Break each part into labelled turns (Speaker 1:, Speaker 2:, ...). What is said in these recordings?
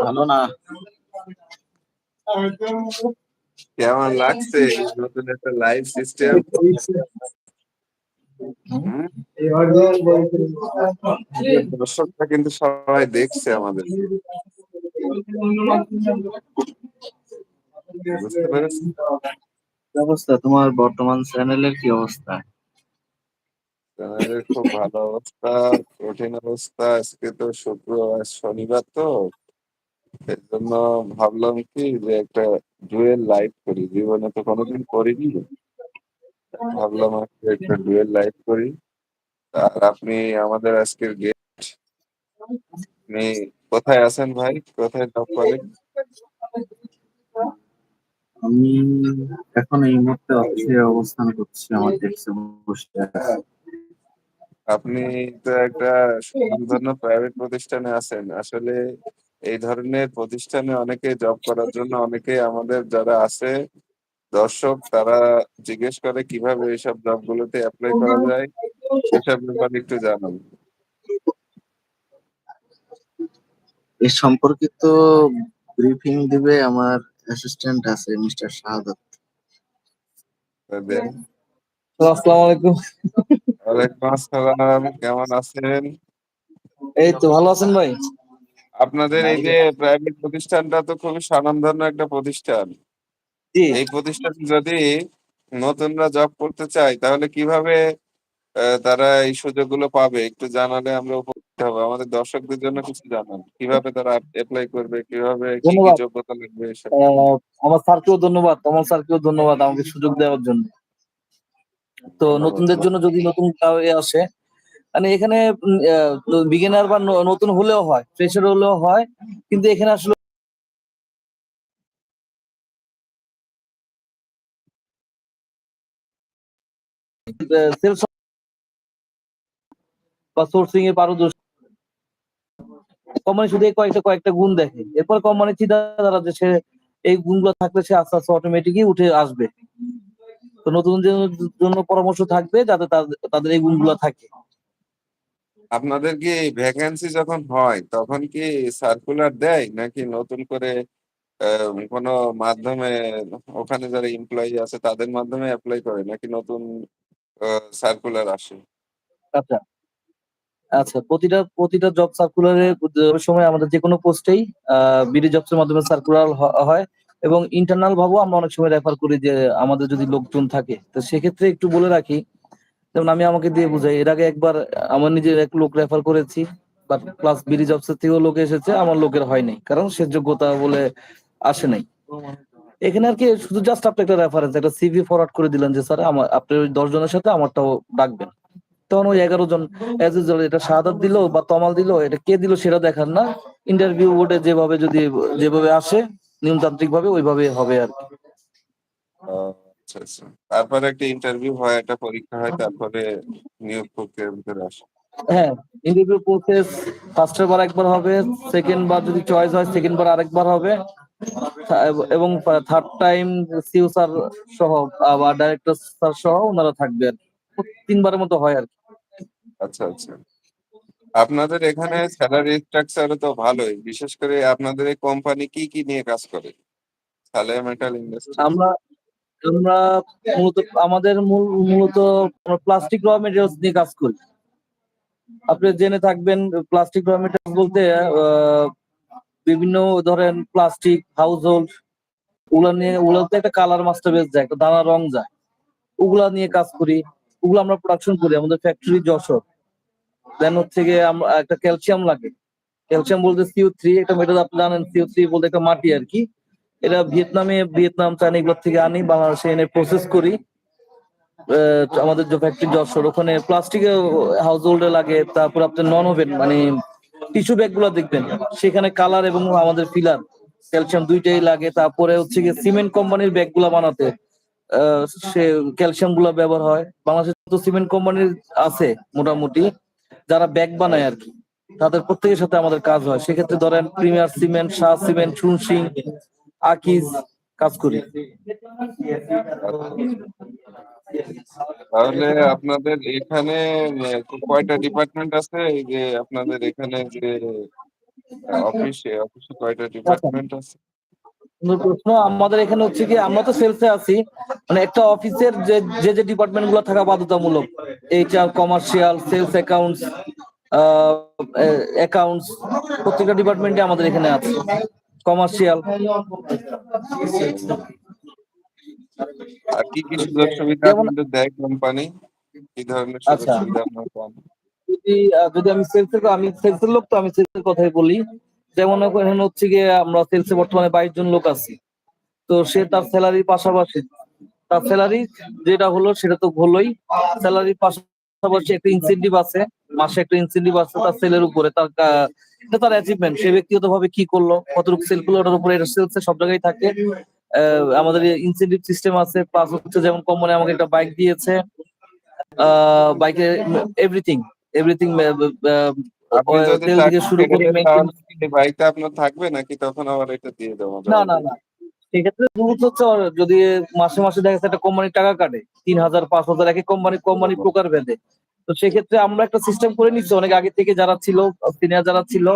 Speaker 1: ভালো না।
Speaker 2: কেমন লাগছে? নতুন একটা লাইভ সিস্টেম দর্শকরা কিন্তু সবাই দেখছে আমাদের।
Speaker 1: অবস্থা? তোমার বর্তমান চ্যানেলের কি অবস্থা?
Speaker 2: চ্যানেলের খুব ভালো অবস্থা, কঠিন অবস্থা, আজকে তো শুক্র, আজ শনিবার তো। এর জন্য ভাবলাম কি যে একটা ডুয়েল লাইভ করি, জীবনে তো কোনোদিন করিনি। ভাবলাম আজকে একটা ডুয়েল লাইভ করি। আর আপনি আমাদের আজকের গেস্ট আপনি কোথায় আছেন ভাই? কোথায় জব করেন?
Speaker 1: আমি এখন এই মুহূর্তে অফিসে অবস্থান করছি, আমার ডেস্কে বসে আছি।
Speaker 2: আপনি তো একটা সুনামধন্য প্রাইভেট প্রতিষ্ঠানে আছেন। আসলে এই ধরনের প্রতিষ্ঠানে অনেকে জব করার জন্য অনেকে আমাদের যারা আছে দর্শক তারা জিজ্ঞেস করে কীভাবে এইসব জব গুলোতে অ্যাপ্লাই করা যায় সেসব ব্যাপারে একটু জানান।
Speaker 1: এ সম্পর্কিত ব্রিফিং দিবে আমার অ্যাসিস্ট্যান্ট আছে মিস্টার শাহাদাত।
Speaker 2: তা দেন।
Speaker 3: আসসালামু আলাইকুম।
Speaker 2: ওয়ালাইকুম আসসালাম কেমন আছেন?
Speaker 3: এই তো ভালো আছেন ভাই?
Speaker 2: আপনাদের এই যে প্রাইভেট প্রতিষ্ঠানটা তো খুবই স্বনামধন্য একটা প্রতিষ্ঠান। এই প্রতিষ্ঠানে যদি নতুনরা জব করতে চায় তাহলে কীভাবে তারা এই সুযোগগুলো পাবে? একটু জানালে আমরা উপকৃত হব। আমাদের দর্শকদের জন্য কিছু জানান। কীভাবে তারা অ্যাপ্লাই করবে? কীভাবে কি যোগ্যতা লাগবে?
Speaker 3: আমার স্যারকেও ধন্যবাদ। তোমার স্যারকেও ধন্যবাদ আমাকে সুযোগ দেওয়ার জন্য। তো নতুনদের জন্য যদি নতুন আসে। মানে এখানে বিগিনার বা নতুন হলেও হয় ফ্রেশার হলেও হয়, কিন্তু এখানে আসলে সেলস বা সোর্সিং এ পারদর্শী। কোম্পানি শুধু কয়েকটা কয়েকটা গুণ দেখে। এরপর কোম্পানি চিন্তা ধারা যে সে, এই গুণগুলো থাকলে সে আস্তে আস্তে অটোমেটিকই উঠে আসবে। তো নতুন জন্য পরামর্শ থাকবে যাতে তাদের- এই গুণগুলো থাকে।
Speaker 2: আপনাদের কি ভ্যাকেন্সি যখন হয় তখন কি সার্কুলার দেয় নাকি নতুন করে কোনো মাধ্যমে ওখানে যারা এমপ্লয়ি আছে তাদের মাধ্যমে অ্যাপ্লাই করে নাকি নতুন সার্কুলার আসে?
Speaker 3: আচ্ছা। আচ্ছা প্রতিটা প্রতিটা জব সার্কুলারে সময় আমাদের যে কোনো পোস্টেই বিডি জবস এর মাধ্যমে সার্কুলার হয়। এবং ইন্টারনাল ভাবেও আমরা অনেক সময় রেফার করি যে আমাদের যদি লোকজন থাকে। তো সেক্ষেত্রে একটু বলে রাখি, যেমন আমি আমাকে দিয়ে বুঝাই, এর আগে একবার আমার নিজের এক লোক রেফার করেছি বাট প্লাস বিডি জবস থেকেও লোক এসেছে, আমার লোকের হয়নি কারণ সে যোগ্যতা বলে আসে নাই। এখানে আর কি শুধু জাস্ট আপনি একটা রেফারেন্স একটা সিভি ফরওয়ার্ড করে দিলেন যে, স্যার, আমার, আপনি ওই দশ জনের সাথে আমারটাও ডাকবেন। তখন ওই এগারো জন এজ ইউজুয়াল এটা শাহাদাত দিল বা তমাল দিল, এটা কে দিল সেটা দেখার না। ইন্টারভিউ বোর্ডে যেভাবে যদি, যেভাবে আসে নিয়মতান্ত্রিক ভাবে ওইভাবে হবে আর কি।
Speaker 2: আচ্ছা আচ্ছা। তারপরে একটা ইন্টারভিউ হয় একটা পরীক্ষা হয় তারপরে নিয়োগ প্রক্রিয়ার ভিতরে আসে।
Speaker 3: হ্যাঁ ইন্টারভিউ প্রসেস ফার্স্টের বার একবার হবে সেকেন্ড বার যদি চয়েস হয় সেকেন্ড বার আরেকবার হবে। এবং থার্ড টাইম সিও স্যার সহ বা ডাইরেক্টর স্যার সহ ওনারা থাকবে আর কি। তিনবারের মতো হয় আর কি।
Speaker 2: আচ্ছা আচ্ছা। আপনাদের এখানে স্যালারি স্ট্রাকচার তো ভালোই, বিশেষ করে আপনাদের এই কোম্পানি কি কি নিয়ে কাজ করে? সালেহ মেটাল ইন্ডাস্ট্রি
Speaker 3: আমরা আমরা মূলত, আমাদের মূল, মূলত প্লাস্টিক র মেটেরিয়ালস নিয়ে কাজ করি। আপনি জেনে থাকবেন প্লাস্টিক র মেটেরিয়ালস বলতে বিভিন্ন ধরেন প্লাস্টিক হাউস হোল্ড ওগুলা নিয়ে ওগুলোতে একটা কালার মাস্টার বেস যায়, একটা দানা রং যায়। ওগুলা নিয়ে কাজ করি, ওগুলো আমরা প্রোডাকশন করি, আমাদের ফ্যাক্টরি যশোর। দেন হচ্ছে গিয়ে আমরা একটা ক্যালসিয়াম লাগে। ক্যালসিয়াম বলতে সিও থ্রি একটা মেটাল আপনি জানেন সিও থ্রি বলতে একটা মাটি আর কি। এটা ভিয়েতনামে, ভিয়েতনাম চাইনা এগুলোর থেকে আনি, বাংলাদেশে এনে প্রসেস করি। আমাদের যে ফ্যাক্টরি যশোর, ওখানে প্লাস্টিকের হাউস হোল্ডে লাগে, তারপর আপনার নন ওভেন মানে টিস্যু ব্যাগগুলো দেখবেন। সেখানে কালার এবং আমাদের ফিলার ক্যালসিয়াম দুইটাই লাগে। তারপরে হচ্ছে গিয়ে সিমেন্ট কোম্পানির ব্যাগগুলা বানাতে সে ক্যালসিয়ামগুলা ব্যবহার হয়। বাংলাদেশে তো সিমেন্ট কোম্পানির আছে মোটামুটি। যারা ব্যাগ বানায় আর কি, তাদের প্রত্যেকের সাথে আমাদের কাজ হয়। সেক্ষেত্রে ধরেন প্রিমিয়ার সিমেন্ট শাহ সিমেন্ট চুনসিং আকিজ কাজ করি।
Speaker 2: তাহলে আপনাদের এখানে কয়টা ডিপার্টমেন্ট আছে? যে আপনাদের এখানে যে অফিসে অফিসে কয়টা ডিপার্টমেন্ট আছে?
Speaker 3: প্রশ্ন আমাদের এখানে হচ্ছে কি আমরা তো সেলসে আছি। মানে একটা অফিসের যে যে যে ডিপার্টমেন্টগুলো থাকা বাধ্যতামূলক HR commercial sales accounts accounts প্রত্যেকটা ডিপার্টমেন্টে আমাদের এখানে আছে। কমার্শিয়াল
Speaker 2: আর কি কি সুযোগ সুবিধা আপনাদের দেয় কোম্পানি কি ধরনের সুযোগ
Speaker 3: আচ্ছা।
Speaker 2: সুবিধা আপনারা পান
Speaker 3: যদি যদি আমি সেলসের আমি সেলসের লোক তো আমি সেলসের কথাই বলি। যেমন এখন হচ্ছে গিয়ে আমরা সেলসে বর্তমানে বাইশ জন লোক আছি। তো সে তার স্যালারির পাশাপাশি, তার স্যালারি যেটা হলো সেটা তো হলোই। স্যালারির পাশাপাশি একটা ইনসেন্টিভ আছে, মাসে একটা ইনসেন্টিভ আছে তার সেলের উপরে। তার এটা তার অ্যাচিভমেন্ট সে ব্যক্তিগত ভাবে কি করল? কতটুকু সেল করল? ওটার উপরে এটা সেলসে সব জায়গায় থাকে। আমাদের ইনসেন্টিভ সিস্টেম আছে প্লাস হচ্ছে যেমন কোম্পানি আমাকে একটা বাইক দিয়েছে। বাইকে এভরিথিং এভরিথিং
Speaker 2: আপনি যদি
Speaker 3: তেল থেকে শুরু করে
Speaker 2: ছেড়ে দেন,
Speaker 3: maintenance-
Speaker 2: তাহলে কি বাইকটা আপনার থাকবে নাকি? তখন আবার এটা দিয়ে দেওয়া
Speaker 3: না না না। সেক্ষেত্রে রুলস হচ্ছে যদি মাসে মাসে দেখা যাচ্ছে একটা কোম্পানি টাকা কাটে তিন হাজার পাঁচ হাজার এক এক কোম্পানি কোম্পানি প্রকার ভেদে তো সেক্ষেত্রে আমরা একটা সিস্টেম করে নিচ্ছি। অনেক আগে থেকে যারা ছিল সিনিয়র যারা ছিল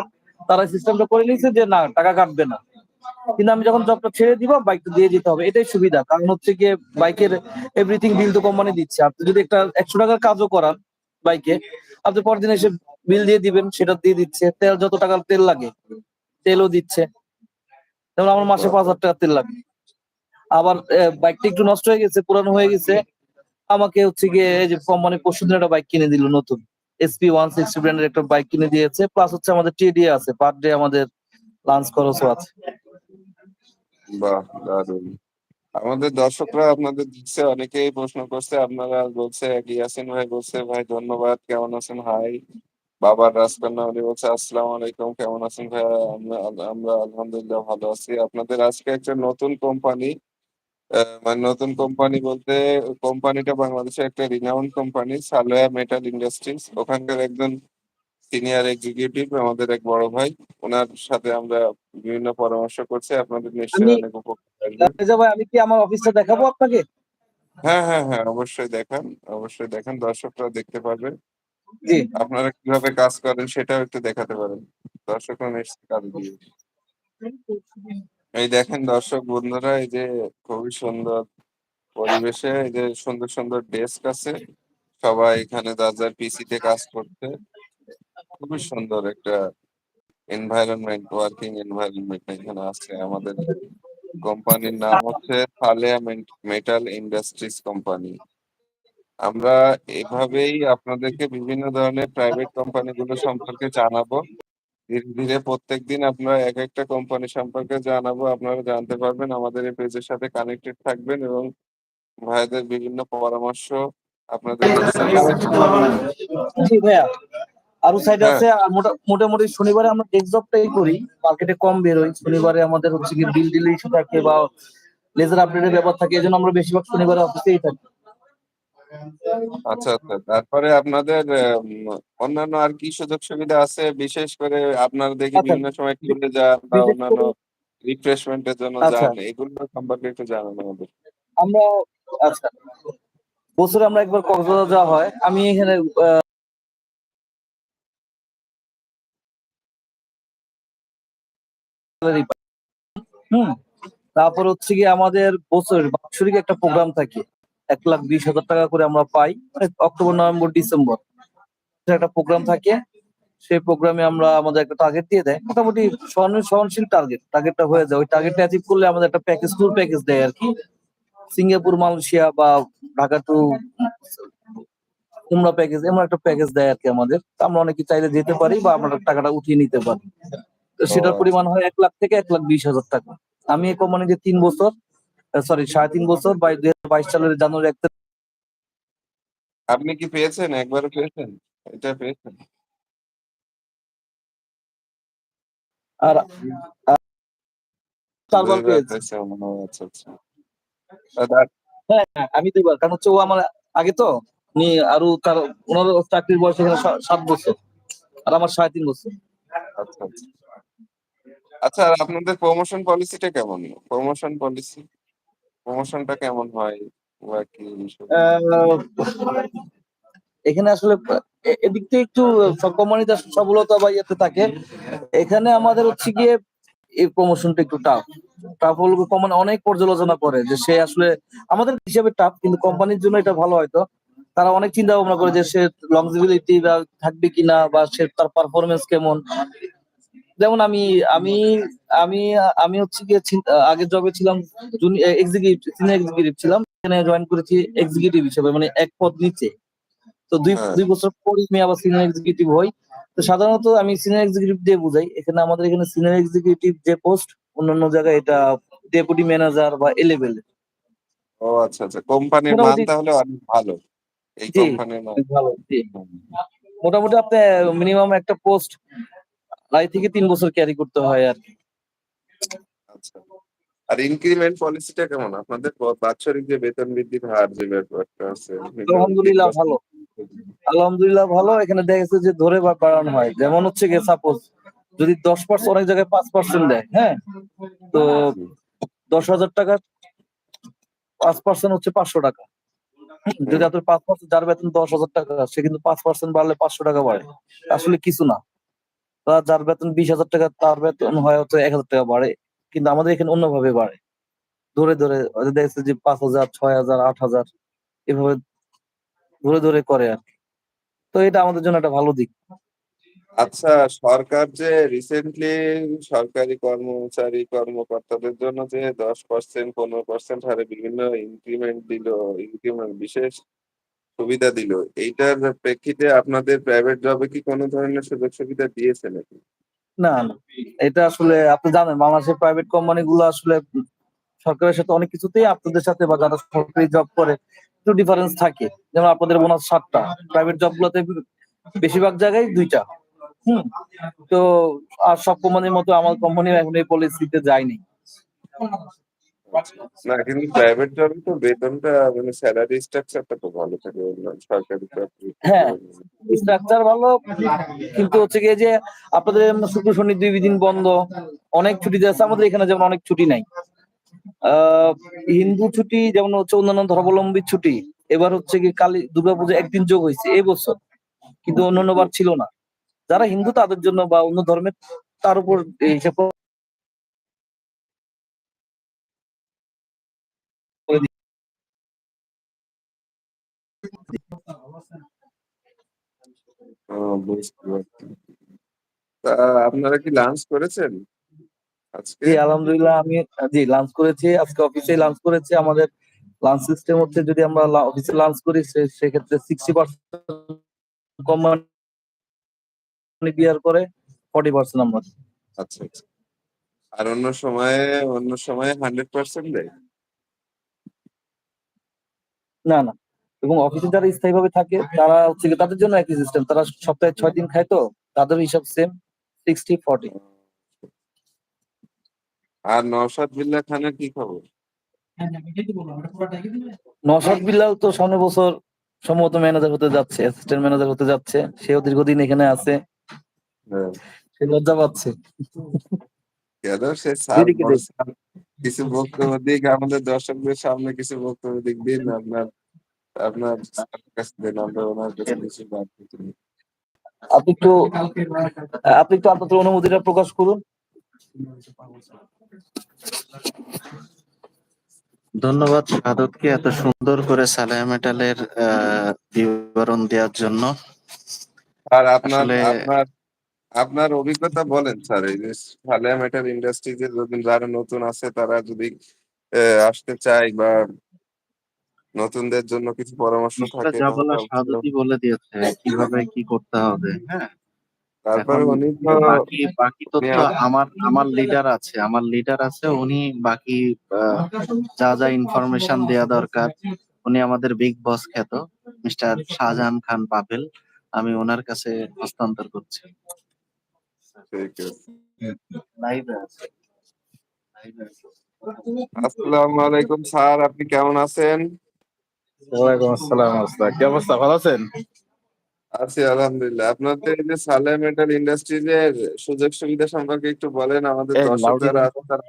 Speaker 3: তারা সিস্টেমটা করে নিচ্ছে যে না টাকা কাটবে না। কিন্তু আমি যখন জবটা ছেড়ে দিব বাইকটা দিয়ে দিতে হবে। এটাই সুবিধা। কারণ হচ্ছে গিয়ে বাইকের এভরিথিং বিল তো কোম্পানি দিচ্ছে। আপনি যদি একটা একশো টাকার কাজও করান বাইকে আপনি পরের দিন এসে বিল দিয়ে দিবেন, সেটা দিয়ে দিচ্ছে। তেল যত টাকার তেল লাগে, তেলও দিচ্ছে। যেমন আমার মাসে পাঁচ হাজার টাকা তেল লাগে। আবার বাইকটা একটু নষ্ট হয়ে গেছে, পুরানো হয়ে গেছে। আমাকে হচ্ছে গিয়ে, এই যে কোম্পানি পরশু একটা বাইক কিনে দিল নতুন। এসপি ওয়ান সিক্সটি ব্র্যান্ডের একটা বাইক কিনে দিয়েছে। প্লাস হচ্ছে আমাদের টিডি আছে পার ডে আমাদের লাঞ্চ খরচও আছে।
Speaker 2: বাহ আমাদের দর্শকরা আপনাদের দিচ্ছে, অনেকেই প্রশ্ন করছে, আপনারা বলছে ইয়াসিন ভাই বলছে, ভাই, ধন্যবাদ, কেমন আছেন? হাই বাবার রাজকন্যা উনি বলছে আসসালামু আলাইকুম কেমন আছেন ভাই আমরা আলহামদুলিল্লাহ ভালো আছি। আপনাদের আজকে একটা নতুন কোম্পানি মানে নতুন কোম্পানি বলতে কোম্পানিটা বাংলাদেশের একটা রিনাউন্ড কোম্পানি সালোয়া মেটাল ইন্ডাস্ট্রিজ। ওখানকার একজন সিনিয়র এক্সিকিউটিভ আমাদের এক বড় ভাই ওনার সাথে আমরা বিভিন্ন পরামর্শ করছি। আপনাদের নিশ্চয়ই অনেক উপকার
Speaker 3: আমি কি আমার অফিসটা দেখাবো আপনাকে?
Speaker 2: হ্যাঁ হ্যাঁ হ্যাঁ অবশ্যই দেখান অবশ্যই দেখান দর্শকরা দেখতে পারবে
Speaker 3: জি।
Speaker 2: আপনারা কীভাবে কাজ করেন সেটাও একটু দেখাতে পারেন। দর্শকরা নিশ্চয়ই কাজ দিয়ে এই দেখেন দর্শক বন্ধুরা এই যে খুবই সুন্দর পরিবেশে এই যে সুন্দর সুন্দর ডেস্ক আছে। সবাই এখানে যার যার পিসিতে কাজ করছে খুবই সুন্দর একটা এনভায়রনমেন্ট ওয়ার্কিং এনভায়রনমেন্ট এখানে আছে আমাদের। কোম্পানির নাম হচ্ছে থালিয়া মেটাল ইন্ডাস্ট্রিজ কোম্পানি আমরা এভাবেই আপনাদেরকে বিভিন্ন ধরনের প্রাইভেট কোম্পানিগুলো সম্পর্কে জানাব। ধীরে ধীরে প্রত্যেকদিন আমরা এক একটা কোম্পানি সম্পর্কে জানাব। আপনারা জানতে পারবেন আমাদের এই পেজের সাথে কানেক্টেড থাকবেন এবং ভাইদের বিভিন্ন পরামর্শ আপনাদের
Speaker 3: জি ভাইয়া। আরও সাইড
Speaker 2: হ্যাঁ।
Speaker 3: আছে মোটামুটি শনিবারে আমরা ডেস্কটপটাই করি। মার্কেটে কম বেরোই। শনিবারে আমাদের হচ্ছে কি বিল ডিল ইস্যু থাকে বা লেজার আপডেটের ব্যাপার থাকে এই জন্য আমরা বেশিরভাগ শনিবারে অফিসেই থাকি।
Speaker 2: আচ্ছা আচ্ছা। তারপরে আপনাদের অন্যান্য আর কি সুযোগ সুবিধা আছে? বিশেষ করে আপনার দেখি
Speaker 3: আচ্ছা।
Speaker 2: বিভিন্ন সময় ট্যুরে যান বা অন্যান্য রিফ্রেশমেন্টের জন্য
Speaker 3: আচ্ছা।
Speaker 2: যান এগুলো সম্পর্কে একটু জানান আমাদের।
Speaker 3: আমরা আচ্ছা। বছরে আমরা একবার কক্সবাজার যাওয়া হয়। আমি এখানে হুম। তারপর হচ্ছে কি আমাদের বছর বাৎসরিক একটা প্রোগ্রাম থাকে। এক লাখ বিশ হাজার টাকা করে আমরা পাই মানে অক্টোবর নভেম্বর ডিসেম্বর। একটা প্রোগ্রাম থাকে সেই প্রোগ্রামে আমরা আমাদের একটা টার্গেট দিয়ে দেয়। মোটামুটি সহনশীল টার্গেট টার্গেটটা হয়ে যায়। ওই টার্গেটটা অ্যাচিভ করলে আমাদের একটা প্যাকেজ ট্যুর প্যাকেজ দেয় আর কি। সিঙ্গাপুর মালয়েশিয়া বা ঢাকা টু কুমড়া প্যাকেজ এমন একটা প্যাকেজ দেয় আর কি আমাদের। আমরা অনেকে চাইলে যেতে পারি বা আমরা টাকাটা উঠিয়ে নিতে পারি। তো সেটার। পরিমাণ হয় এক লাখ থেকে এক লাখ বিশ হাজার টাকা। আমি এই কোম্পানিতে তিন বছর সরি সাড়ে তিন বছর হাজার বাইশ সালের জানুয়ারি এক
Speaker 2: আপনি কি পেয়েছেন? একবারও পেয়েছেন? এটা পেয়েছেন?
Speaker 3: আর চারবার পেয়েছি।
Speaker 2: আচ্ছা আচ্ছা।
Speaker 3: হ্যাঁ হ্যাঁ, আমি দুইবার। কারণ হচ্ছে ও আমার আগে তো উনি আরও তার ওনার চাকরির বয়স এখানে সাত বছর। আর আমার সাড়ে তিন বছর।
Speaker 2: আচ্ছা আচ্ছা। আচ্ছা আর আপনাদের প্রমোশন পলিসিটা কেমন? প্রমোশন পলিসি প্রমোশনটা কেমন হয়? বা কি
Speaker 3: এখানে আসলে এদিক থেকে একটু কোম্পানিতে সফলতা বা ইয়েতে থাকে। এখানে আমাদের হচ্ছে গিয়ে এই প্রমোশনটা একটু টাফ টাফ হল কোম্পানি অনেক পর্যালোচনা করে যে সে আসলে আমাদের হিসাবে টাফ কিন্তু কোম্পানির জন্য এটা ভালো হয়তো। তারা অনেক চিন্তা ভাবনা করে যে সে লংজিবিলিটি বা থাকবে কিনা বা সে তার পারফরমেন্স কেমন। যেমন আমি আমি আমি আমি হচ্ছে গিয়ে আগে জবে ছিলাম এক্সিকিউটিভ সিনিয়র এক্সিকিউটিভ ছিলাম। এখানে জয়েন করেছি এক্সিকিউটিভ হিসেবে মানে এক পদ নিচে। তো দুই
Speaker 2: হ্যাঁ।
Speaker 3: দুই বছর পরে আমি আবার সিনিয়র এক্সিকিউটিভ হই। তো সাধারণত আমি সিনিয়র এক্সিকিউটিভ দিয়ে বুঝাই। এখানে আমাদের এখানে সিনিয়র এক্সিকিউটিভ যে পোস্ট অন্যান্য জায়গায় এটা ডেপুটি ম্যানেজার বা এ লেভেল
Speaker 2: ও আচ্ছা আচ্ছা। কোম্পানির মান তাহলে অনেক ভালো। এই। কোম্পানির মান।
Speaker 3: ভালো মোটামুটি আপনি মিনিমাম একটা পোস্ট আড়াই থেকে তিন বছর ক্যারি করতে হয় আর কি।
Speaker 2: আচ্ছা। আর ইনক্রিমেন্ট পলিসিটা কেমন? আপনাদের বাৎসরিক যে বেতন বৃদ্ধির হার যে ব্যাপারটা আছে
Speaker 3: আলহামদুলিল্লাহ ভালো। আলহামদুলিল্লাহ ভালো। এখানে দেখা গেছে যে ধরে বাড়ানো হয়। যেমন হচ্ছে গিয়ে সাপোজ যদি দশ পার্সেন্ট অনেক জায়গায় পাঁচ পার্সেন্ট দেয় হ্যাঁ? তো দশ হাজার টাকা পাঁচ পার্সেন্ট হচ্ছে পাঁচশো টাকা। যদি আপনার পাঁচ পার্সেন্ট যার বেতন দশ হাজার টাকা সে কিন্তু পাঁচ পার্সেন্ট বাড়লে পাঁচশো টাকা বাড়ে। আসলে কিছু না। তা যার বেতন বিশ হাজার টাকা, তার বেতন হয় হচ্ছে এক হাজার টাকা বাড়ে। কিন্তু আমাদের এখানে অন্যভাবে বাড়ে। ধরে ধরে দেখছে যে পাঁচ হাজার, ছয় হাজার, আট হাজার এভাবে ধরে ধরে করে আর তো এটা আমাদের জন্য একটা ভালো দিক।
Speaker 2: আচ্ছা সরকার যে রিসেন্টলি সরকারি কর্মচারী, কর্মকর্তাদের জন্য যে দশ পার্সেন্ট পনেরো পার্সেন্ট হারে বিভিন্ন ইনক্রিমেন্ট দিল ইনক্রিমেন্ট বিশেষ সুবিধা দিল। এইটার প্রেক্ষিতে আপনাদের প্রাইভেট জবে কি কোনো ধরনের সুযোগ সুবিধা দিয়েছে নাকি?
Speaker 3: না না। এটা আসলে আপনি জানেন, বাংলাদেশের প্রাইভেট কোম্পানি গুলো আসলে সরকারের সাথে অনেক কিছুতেই আপনাদের সাথে বা যারা সরকারি জব করে একটু ডিফারেন্স থাকে। যেমন আপনাদের বোনাস সাতটা প্রাইভেট জব গুলোতে বেশিরভাগ জায়গায় দুইটা। হুম। তো আর সব কোম্পানির মতো আমার কোম্পানি এখন এই পলিসিতে যায়নি।
Speaker 2: না, কিন্তু প্রাইভেট জবে তো বেতনটা মানে স্যালারি স্ট্রাকচারটা তো ভালো থাকে সরকারি
Speaker 3: হ্যাঁ। স্ট্রাকচার ভালো, কিন্তু হচ্ছে গিয়ে যে আপনাদের শুক্র, শনি, দুই দিন বন্ধ, অনেক ছুটি আছে, আমাদের এখানে যেমন অনেক ছুটি নাই। হিন্দু ছুটি, যেমন হচ্ছে অন্যান্য ধর্মাবলম্বীর ছুটি, এবার হচ্ছে কি কালী, দুর্গাপূজা একদিন যোগ হয়েছে, এই বছর। কিন্তু অন্যান্য বার ছিল না। যারা হিন্দু, তাদের জন্য বা অন্য ধর্মের, তার উপর হিসাব করে
Speaker 2: বুঝতে পারছি। তা আপনারা কি লাঞ্চ করেছেন? আজকে?
Speaker 3: জি আলহামদুলিল্লাহ আমি জি লাঞ্চ করেছি। আজকে অফিসে লাঞ্চ করেছি। আমাদের লাঞ্চ সিস্টেম হচ্ছে যদি আমরা অফিসে লাঞ্চ করি সেক্ষেত্রে সিক্সটি পার্সেন্ট কোম্পানি বিয়ার করে ফর্টি পার্সেন্ট আমরা।
Speaker 2: আচ্ছা আচ্ছা। আর অন্য সময়ে অন্য সময়ে হান্ড্রেড পার্সেন্ট দেয়?
Speaker 3: না না। এবং অফিসে যারা স্থায়ী ভাবে থাকে তারা হচ্ছে তাদের জন্য একই সিস্টেম তারা সপ্তাহে ছয় দিন খায় তো তাদের হিসাব সেম সিক্সটি ফর্টি
Speaker 2: আর নওশাদ বিল্লাহ খানের কি খবর?
Speaker 3: নসাদ বিল্লাল তো সামনের বছর সম্ভবত ম্যানেজার হতে যাচ্ছে অ্যাসিস্ট্যান্ট ম্যানেজার হতে যাচ্ছে সেও দীর্ঘদিন এখানে আছে।
Speaker 2: হ্যাঁ।
Speaker 3: সে লজ্জা পাচ্ছে।
Speaker 2: কেন? সে কিছু বক্তব্য দিক আমাদের দর্শকদের সামনে কিছু বক্তব্য দিক দিন আপনার। আপনার কাছে দিন আমরা ওনার কাছে কিছু
Speaker 3: আপনি একটু আপনি একটু আপনাদের অনুমতিটা প্রকাশ করুন।
Speaker 1: ধন্যবাদ সাদতকে এত সুন্দর করে সালেহা মেটালের আহ, বিবরণ দেওয়ার জন্য।
Speaker 2: আর আপনার আপনার আপনার অভিজ্ঞতা বলেন স্যার এই যে সালেহা মেটাল ইন্ডাস্ট্রিতে যদি যারা নতুন আছে তারা যদি আহ, আসতে চায় বা নতুনদের জন্য কিছু পরামর্শ থাকে
Speaker 1: যা বলে দিয়েছে কীভাবে কি করতে হবে। হ্যাঁ।
Speaker 2: তারপরে
Speaker 1: এখন
Speaker 2: উনি তো
Speaker 1: বাকি বাকি তথ্য আমার আমার লিডার আছে আমার লিডার আছে উনি বাকি আহ, যা যা ইনফরমেশন দেয়া দরকার উনি আমাদের বিগ বস খ্যাত মিস্টার শাহজাহান খান পাপেল আমি ওনার কাছে হস্তান্তর করছি।
Speaker 2: ঠিক আছে।
Speaker 1: লাইভে আছে।
Speaker 2: আসসালামু আলাইকুম স্যার আপনি কেমন আছেন?
Speaker 4: ওয়ালাইকুম আসসালাম ওস্তাদ কি অবস্থা? ভালো আছেন?
Speaker 2: আছি আলহামদুলিল্লাহ। আপনাদের এই যে সালেহ মেটাল ইন্ডাস্ট্রিজের সুযোগ সুবিধা সম্পর্কে একটু বলেন। আমাদের দর্শক যারা আছে তারা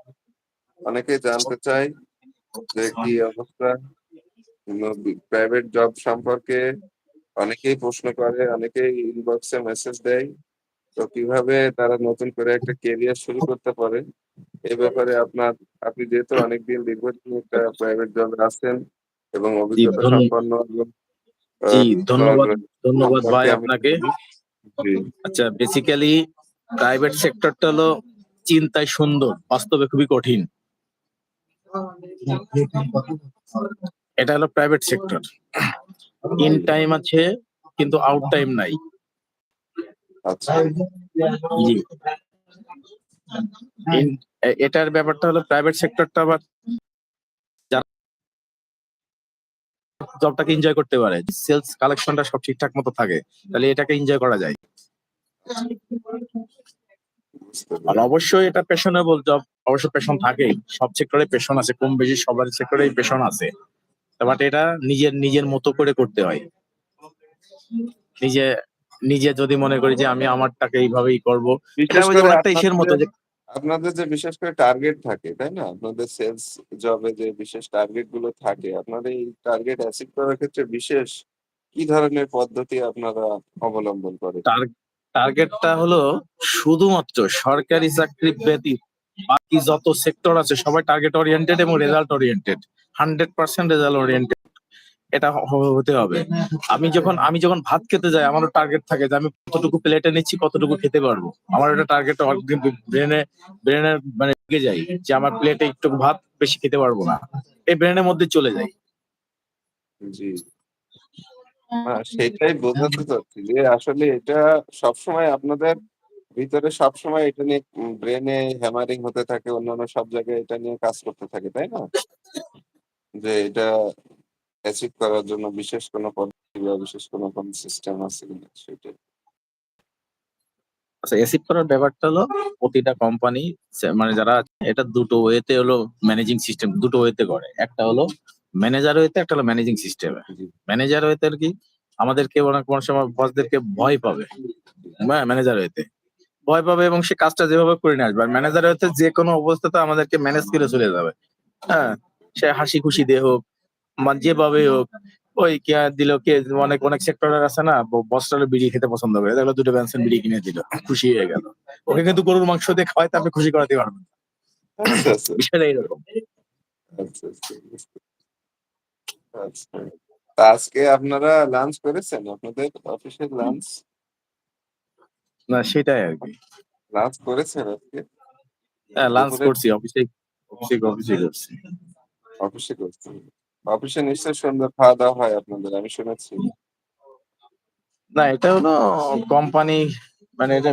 Speaker 2: অনেকেই জানতে চাই যে কি অবস্থা। প্রাইভেট জব সম্পর্কে অনেকেই প্রশ্ন করে অনেকেই ইনবক্সে মেসেজ দেয়। তো কীভাবে তারা নতুন করে একটা কেরিয়ার শুরু করতে পারে? এ ব্যাপারে আপনার আপনি যেহেতু অনেকদিন দীর্ঘদিন একটা প্রাইভেট জব আছেন এবং অভিজ্ঞতা সম্পন্ন
Speaker 4: জি ধন্যবাদ ধন্যবাদ ভাই আপনাকে। আচ্ছা বেসিক্যালি প্রাইভেট সেক্টরটা হলো চিন্তায় সুন্দর বাস্তবে খুবই কঠিন। এটা হলো প্রাইভেট সেক্টর ইন টাইম আছে কিন্তু আউট টাইম নাই।
Speaker 2: আচ্ছা।
Speaker 4: জি। এটার ব্যাপারটা হলো প্রাইভেট সেক্টরটা আবার জবটাকে এনজয় করতে পারে। সেলস কালেকশনটা সব ঠিকঠাক মতো থাকে তাহলে এটাকে এনজয় করা যায়। আর অবশ্যই এটা পেশনেবল জব অবশ্য পেশন থাকেই। সব সেক্টরে পেশন আছে কম বেশি সবার সেক্টরেই পেশন আছে। বাট এটা নিজের নিজের মতো করে করতে হয়। নিজে নিজে যদি মনে করি যে আমি আমারটাকে এইভাবেই করব অনেকটা ইসের মতো যে
Speaker 2: আপনাদের যে বিশেষ করে টার্গেট থাকে, তাই না? আপনাদের সেলস জবে যে বিশেষ টার্গেটগুলো থাকে, আপনাদের এই টার্গেট অ্যাচিভ করার ক্ষেত্রে বিশেষ কি ধরনের পদ্ধতি আপনারা অবলম্বন করেন?
Speaker 4: টার্গেটটা হলো শুধুমাত্র সরকারি চাকরি ব্যতীত বাকি যত সেক্টর আছে, সবাই টার্গেট ওরিয়েন্টেড এবং result oriented hundred percent result oriented এটা হতে হবে। আমি যখন আমি যখন ভাত খেতে যাই, আমারও টার্গেট থাকে যে আমি কতটুকু প্লেটে নিচ্ছি, কতটুকু খেতে পারব। আমার এটা টার্গেট ব্রেনে ব্রেনে মানে ঢুকে যাই যে আমার প্লেটে একটু ভাত বেশি খেতে পারব না। এই ব্রেনের মধ্যে চলে যাই
Speaker 2: জি। সেটাই বোঝাতে চাচ্ছি যে আসলে এটা সবসময় আপনাদের ভিতরে সবসময় এটা নিয়ে ব্রেনে হ্যামারিং হতে থাকে, অন্যান্য সব জায়গায় এটা নিয়ে কাজ করতে থাকে, তাই না? যে এটা অ্যাচিভ করার জন্য বিশেষ কোনো পদ্ধতি বা বিশেষ কোনো কোনো সিস্টেম আছে কিনা সেটাই
Speaker 4: আচ্ছা অ্যাসিভ করার ব্যাপারটা হলো প্রতিটা কোম্পানি মানে যারা এটা দুটো ওয়েতে হলো ম্যানেজিং সিস্টেম দুটো ওয়েতে করে। একটা হলো ম্যানেজার ওয়েতে একটা হলো ম্যানেজিং সিস্টেম ম্যানেজার ওয়েতে আর কি আমাদেরকে অনেক কোনো সময় বসদেরকে ভয় পাবে। হ্যাঁ ম্যানেজার হইতে ভয় পাবে এবং সে কাজটা যেভাবে করে নিয়ে আসবে। আর ম্যানেজার হইতে যে কোনো অবস্থাতে আমাদেরকে ম্যানেজ করে চলে যাবে। হ্যাঁ সে হাসি খুশি দিয়ে হোক বা যেভাবে হোক ওই কে দিল কে অনেক অনেক সেক্টরের আছে না বস্টারে বিড়ি খেতে পছন্দ করে। দেখল দুটো ব্যানসন বিড়ি কিনে দিল খুশি হয়ে গেল। ওকে কিন্তু গরুর মাংস দিয়ে খাওয়াইতে আপনি খুশি করাতে পারবেন
Speaker 2: আচ্ছা আচ্ছা।
Speaker 4: বিষয়টা এইরকম
Speaker 2: আচ্ছা আজকে আপনারা লাঞ্চ করেছেন? আপনাদের অফিসের লাঞ্চ
Speaker 4: না সেটাই আর কি।
Speaker 2: লাঞ্চ করেছেন আজকে?
Speaker 4: হ্যাঁ লাঞ্চ করছি অফিসে অফিসে অফিসে করছি।
Speaker 2: অফিসে করছেন। অফিসে নিশ্চয়ই সুন্দর খাওয়া দাওয়া হয় আপনাদের? আমি শুনেছি।
Speaker 4: না এটা হলো কোম্পানি মানে এটা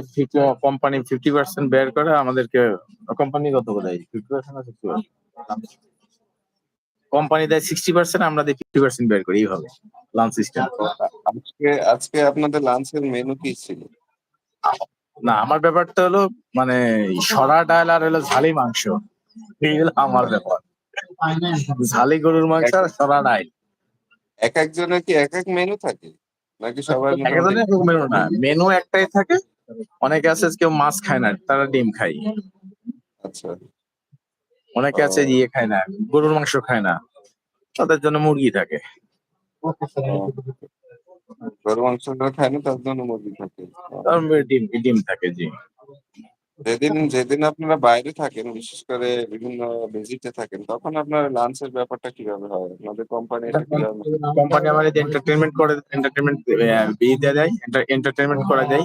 Speaker 4: কোম্পানি ফিফটি পার্সেন্ট বের করে আমাদেরকে কোম্পানি কত করে দেয়? ফিফটি পার্সেন্ট ফিফটি কোম্পানি দেয় সিক্সটি পার্সেন্ট আমরা দিই ফিফটি পার্সেন্ট বের করি এইভাবে লাঞ্চ সিস্টেম
Speaker 2: আজকে আজকে আপনাদের লাঞ্চের মেনু কি ছিল?
Speaker 4: না আমার ব্যাপারটা হলো মানে সরা ডাল আর হলো ঝালি মাংস এই হলো আমার ব্যাপার। ঝালি গরুর মাংস আর সরা ডাল।
Speaker 2: এক একজনের কি এক এক মেনু থাকে? নাকি সবার
Speaker 4: মেনু না মেনু একটাই থাকে। অনেকে আছে কেউ মাছ খায় না তারা ডিম খায়।
Speaker 2: আচ্ছা।
Speaker 4: অনেকে আছে ইয়ে খায় না গরুর মাংস খায় না তাদের জন্য মুরগি থাকে।
Speaker 2: গরুর মাংস খায় না তার জন্য মুরগি থাকে।
Speaker 4: ডিম ডিম থাকে জি।
Speaker 2: যেদিন যেদিন আপনারা বাইরে থাকেন বিশেষ করে বিভিন্ন ভিজিটে থাকেন তখন আপনার লাঞ্চের ব্যাপারটা কীভাবে হয়? আপনাদের কোম্পানি এটা কীভাবে
Speaker 4: কোম্পানি আমাদের এন্টারটেনমেন্ট করে এন্টারটেনমেন্ট দিয়ে দেয় এন্টারটেনমেন্ট করা যায়।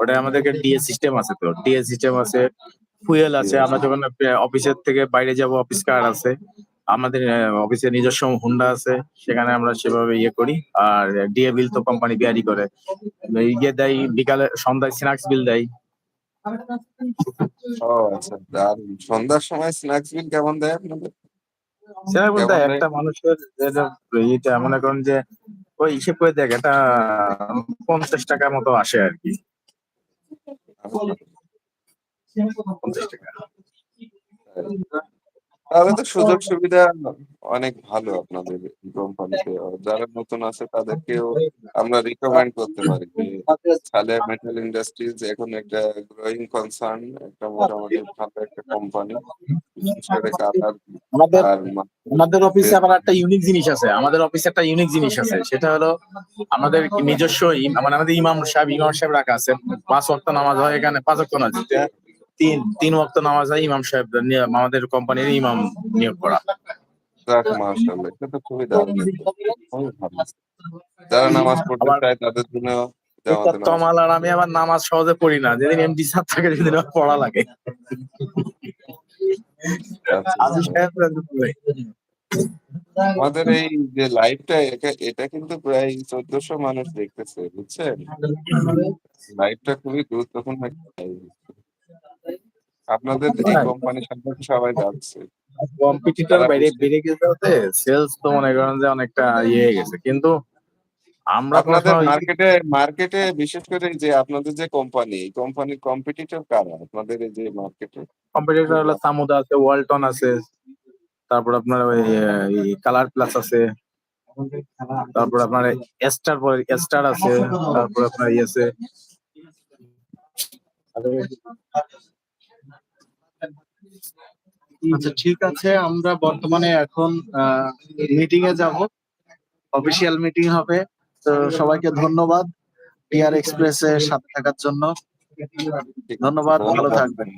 Speaker 4: ওটা আমাদেরকে ডিএ সিস্টেম আছে তো। ডিএ সিস্টেম আছে ফুয়েল আছে আমরা যখন অফিসের থেকে বাইরে যাব অফিস কার আছে আমাদের অফিসে নিজস্ব হুন্ডা আছে সেখানে আমরা সেভাবে ইয়ে করি আর ডিএ বিল তো কোম্পানি বিয়ারি করে। ইয়ে দেয় বিকালে সন্ধ্যায় স্ন্যাক্স বিল দেয়।
Speaker 2: ও আচ্ছা। আর সন্ধ্যার সময় স্ন্যাক্স বিল কেমন দেয় আপনাদের?
Speaker 4: সেটা বলতে একটা মানুষের যেটা ইয়েটা মনে করেন যে ওই হিসেব করে দেখ এটা পঞ্চাশ টাকার মতো আসে আর কি। পঞ্চাশ টাকা।
Speaker 2: তাহলে তো সুযোগ সুবিধা অনেক ভালো আপনাদের কোম্পানিতে যারা নতুন আছে তাদেরকেও আমরা রিকমেন্ড করতে পারি যে মেটাল ইন্ডাস্ট্রিজ এখন একটা গ্রোয়িং কনসার্ন একটা মোটামুটি ভালো একটা কোম্পানি
Speaker 4: আমাদের আমাদের অফিসে আবার একটা ইউনিক জিনিস আছে। আমাদের অফিসে একটা ইউনিক জিনিস আছে। সেটা হলো আমাদের নিজস্ব মানে আমাদের ইমাম সাহেব ইমাম সাহেব রাখা আছে। পাঁচ ওয়াক্ত নামাজ হয় এখানে পাঁচ ওয়াক্ত নামাজ। তিন তিন ওয়াক্ত নামাজ হয় ইমাম সাহেব আমাদের কোম্পানির ইমাম নিয়োগ করা।
Speaker 2: মাশাআল্লাহ এটা তো খুবই দারুণ যারা নামাজ পড়তে চায় তাদের জন্য
Speaker 4: তমাল আর আমি আবার নামাজ সহজে পড়ি না যেদিন এমডি স্যার থাকে সেদিন পড়া লাগে।
Speaker 2: আচ্ছা,
Speaker 4: সাহেব।
Speaker 2: আমাদের এই যে লাইভটা এটা কিন্তু প্রায় চোদ্দশো মানুষ দেখতেছে বুঝছেন? লাইভটা খুবই গুরুত্বপূর্ণ একটা। আপনাদের এই কোম্পানি সম্পর্কে সবাই জানছে।
Speaker 4: কম্পিটিটর বাইরে বেড়ে গেছে সেলস তো মনে করেন যে অনেকটা ইয়ে হয়ে গেছে। কিন্তু আমরা
Speaker 2: আপনাদের মার্কেটে মার্কেটে বিশেষ করে যে আপনাদের যে কোম্পানি কোম্পানির কম্পিটিটর কারা? আপনাদের এই যে মার্কেটে
Speaker 4: কম্পিটিটর হলো সামুদা আছে ওয়ালটন আছে তারপর আপনার ওই কালার প্লাস আছে তারপর আপনার এস্টার এস্টার আছে তারপর আপনার ইয়ে আছে।
Speaker 1: আচ্ছা ঠিক আছে, আমরা বর্তমানে এখন মিটিং এ যাব। অফিসিয়াল মিটিং হবে। তো সবাইকে ধন্যবাদ পিআর এক্সপ্রেসে সাথে থাকার জন্য। ধন্যবাদ ভালো থাকবেন।